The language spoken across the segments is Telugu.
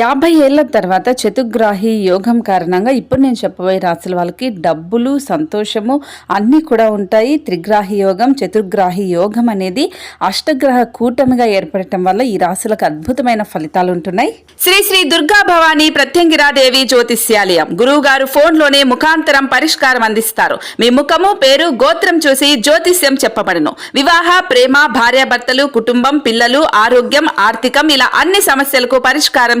యాభై ఏళ్ళ తర్వాత చతుగ్రాహి యోగం కారణంగా ఇప్పుడు నేను చెప్పబోయే రాశుల వాళ్ళకి డబ్బులు సంతోషము అన్నీ కూడా ఉంటాయి. త్రిగ్రాహి యోగం చతుర్గ్రాహి యోగం అనేది అష్టగ్రహ కూటమిగా ఏర్పడటం వల్ల ఈ రాశులకు అద్భుతమైన ఫలితాలు ఉంటున్నాయి. శ్రీ శ్రీ దుర్గా భవానీ ప్రత్యంగిరాదేవి జ్యోతిష్యాలయం. గురువు గారు ఫోన్లోనే ముఖాంతరం పరిష్కారం అందిస్తారు. మీ ముఖము పేరు గోత్రం చూసి జ్యోతిష్యం చెప్పబడను. వివాహ ప్రేమ భార్యాభర్తలు కుటుంబం పిల్లలు ఆరోగ్యం ఆర్థికం ఇలా అన్ని సమస్యలకు పరిష్కారం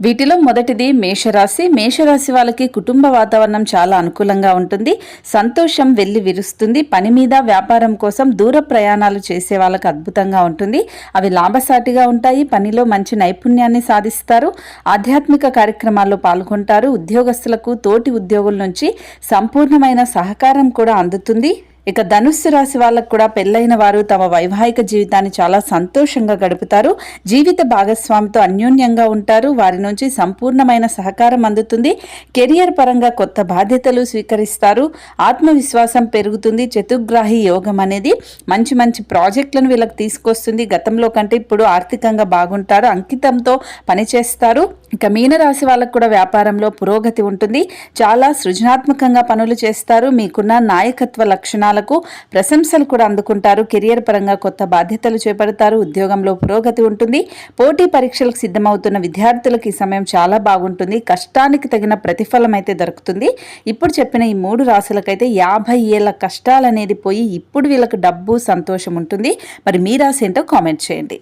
వీటిలో మొదటిది మేషరాశి. మేషరాశి వాళ్ళకి కుటుంబ వాతావరణం చాలా అనుకూలంగా ఉంటుంది. సంతోషం వెళ్ళి విరుస్తుంది. పని మీద వ్యాపారం కోసం దూర ప్రయాణాలు చేసే వాళ్ళకి అద్భుతంగా ఉంటుంది. అవి లాభసాటిగా ఉంటాయి. పనిలో మంచి నైపుణ్యాన్ని సాధిస్తారు. ఆధ్యాత్మిక కార్యక్రమాల్లో పాల్గొంటారు. ఉద్యోగస్తులకు తోటి ఉద్యోగుల నుంచి సంపూర్ణమైన సహకారం కూడా అందుతుంది. ఇక ధనుస్సు రాశి వాళ్ళకు కూడా పెళ్ళైన వారు తమ వైవాహిక జీవితాన్ని చాలా సంతోషంగా గడుపుతారు. జీవిత భాగస్వామితో అన్యోన్యంగా ఉంటారు. వారి నుంచి సంపూర్ణమైన సహకారం అందుతుంది. కెరియర్ పరంగా కొత్త బాధ్యతలు స్వీకరిస్తారు. ఆత్మవిశ్వాసం పెరుగుతుంది. చతుర్గ్రాహి యోగం అనేది మంచి మంచి ప్రాజెక్టులను వీళ్ళకి తీసుకొస్తుంది. గతంలో కంటే ఇప్పుడు ఆర్థికంగా బాగుంటారు. అంకితంతో పనిచేస్తారు. ఇక మీనరాశి వాళ్ళకు కూడా వ్యాపారంలో పురోగతి ఉంటుంది. చాలా సృజనాత్మకంగా పనులు చేస్తారు. మీకున్న నాయకత్వ ప్రయత్నాలకు ప్రశంసలు కూడా అందుకుంటారు. కెరియర్ పరంగా కొత్త బాధ్యతలు చేపడతారు. ఉద్యోగంలో పురోగతి ఉంటుంది. పోటీ పరీక్షలకు సిద్ధమవుతున్న విద్యార్థులకు ఈ సమయం చాలా బాగుంటుంది. కష్టానికి తగిన ప్రతిఫలం అయితే దొరుకుతుంది. ఇప్పుడు చెప్పిన ఈ మూడు రాశులకైతే యాభై ఏళ్ళ కష్టాలు అనేది పోయి ఇప్పుడు వీళ్ళకు డబ్బు సంతోషం ఉంటుంది. మరి మీ రాశి ఏంటో కామెంట్ చేయండి.